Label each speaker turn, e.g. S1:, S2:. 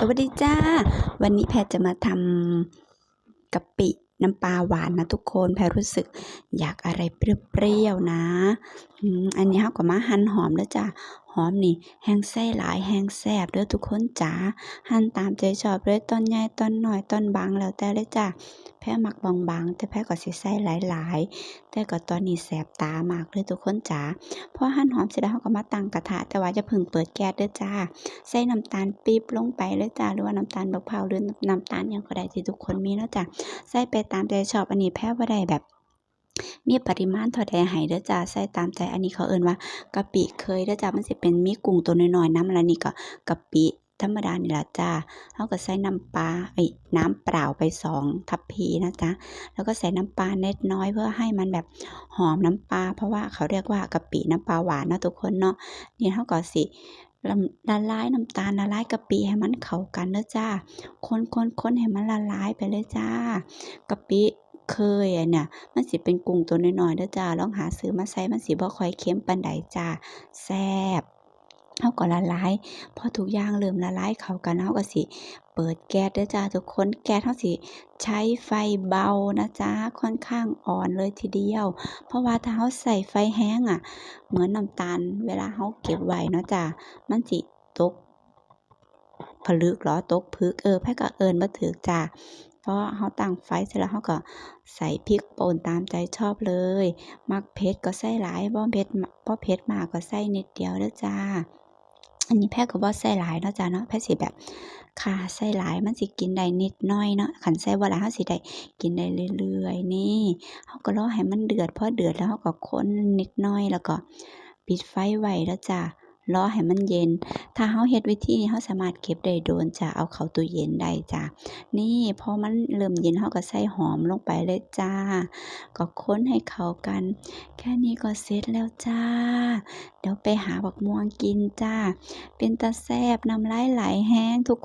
S1: สวัสดีจ้า วันนี้แพรจะมาทำกะปิน้ำปลาหวานนะทุกคนแพรรู้สึกอยากอะไรเปรี้ยวๆนะอันนี้เขาก็มาหั่นหอมแล้วจ้า อมนี่แห้งไส้หลายแห้งแซ่บเด้อทุกคนจ้าหั่นตามใจชอบเลยต้นใหญ่ต้นหน้อยต้นบางแล้วแต่เลยจ้าแพรมักบางๆแต่แพรก็สิใส่หลายๆ แต่ก็ตอนนี้แสบตามากเลยทุกคนจ้าพอหั่นหอมเสร็จแล้วเขาก็มาตั้งกระทะแต่ว่าจะพึ่งเปิดแก๊สเด้อจ้าใส่น้ำตาลปี๊บลงไปเลยจ้าหรือว่าน้ำตาลบักพร้าวหรือน้ำตาลยังก็ได้ที่ทุกคนมีเนาะจ้ะใส่ไปตามใจชอบอันนี้แพ้บ่าได้แบบ มีปริมาณเท่าใดให้เด้อจ้าใส่ตามใจอันนี้เขาเอิ้นว่ากะปิเคยเด้อจ้ามันสิเป็นมีกุ้งตัวน้อยๆน้ำล้วนี่ก็กะปิธรรมดานี่ละจ้าเฮาก็ใส่น้ำปลาเอ้น้ำเปล่าไปสองทัพพีนะจ๊ะ แล้วก็ใส่น้ำปลาเล็กน้อยเพื่อให้มันแบบหอมน้ำปลา เพราะว่าเขาเรียกว่ากะปิน้ำปลาหวานนะทุกคนเนาะ นี่เฮาก็สิละลายน้ำตาลละลายกะปิให้มันเข้ากันเด้อจ้า คนคนคนให้มันละลายไปเลยจ้ากะปิ เคยอะเนี่ยมันสิเป็นกุ้งตัวน้อยๆเด้อจ้าลองหาซื้อมาใส่มันสิบ่ค่อยเค็มปานใดจ้าแซ่บเฮาก็ละลายพอทุกอย่างเริ่มละลายเข้ากันเฮาก็สิเปิดแก๊สเด้อจ้าทุกคนแก๊สเฮาสิใช้ไฟเบานะจ๊ะค่อนข้างอ่อนเลยทีเดียว เพราะว่าถ้าเฮาใส่ไฟแรงอะเหมือนน้ำตาลเวลาเราเก็บไว้เนาะจ้ะมันสิตกผลึกหรอตกผึกเออแพรก็เอิ้นบ่ถูกจ้ะเพ ราะเราตั้งไฟเสร็จแล้วเราก็ใส่พริกป่นตามใจชอบเลย มักเผ็ดก็ใส่หลายบ่เผ็ดมบ่เผ็ดมากก็ใส่นิดเดียวเด้อจ้า อันนี้แพรก็บ่ใส่หลายเนาะจ้ะเนาะแพรสิแบบค่ะใส่หลายมันสิกินได้นิดน่อยเนาะคันใส่บ่หลายเราสิได้กินได้เรื่อยๆ นี่เราก็รอให้มันเดือดพอเดือดแล้วเราก็คนนิดน่อยแล้วก็ปิดไฟไว้เด้อจ้ะ รอให้มันเย็น ถ้าเราเฮ็ดวิธีนี้เขาสามารถเก็บได้โดนจ้ะเอาเข้าตู้เย็นได้จ้ะนี่พอมันเริ่มเย็นเขาก็ใส่หอมลงไปเลยจ้า ก็ค้นให้เข้ากัน แค่นี้ก็เสร็จแล้วจ้า เดี๋ยวไปหาบักม่วงกินจ้า เป็นตาแซบน้ำลายไหลแห้งทุก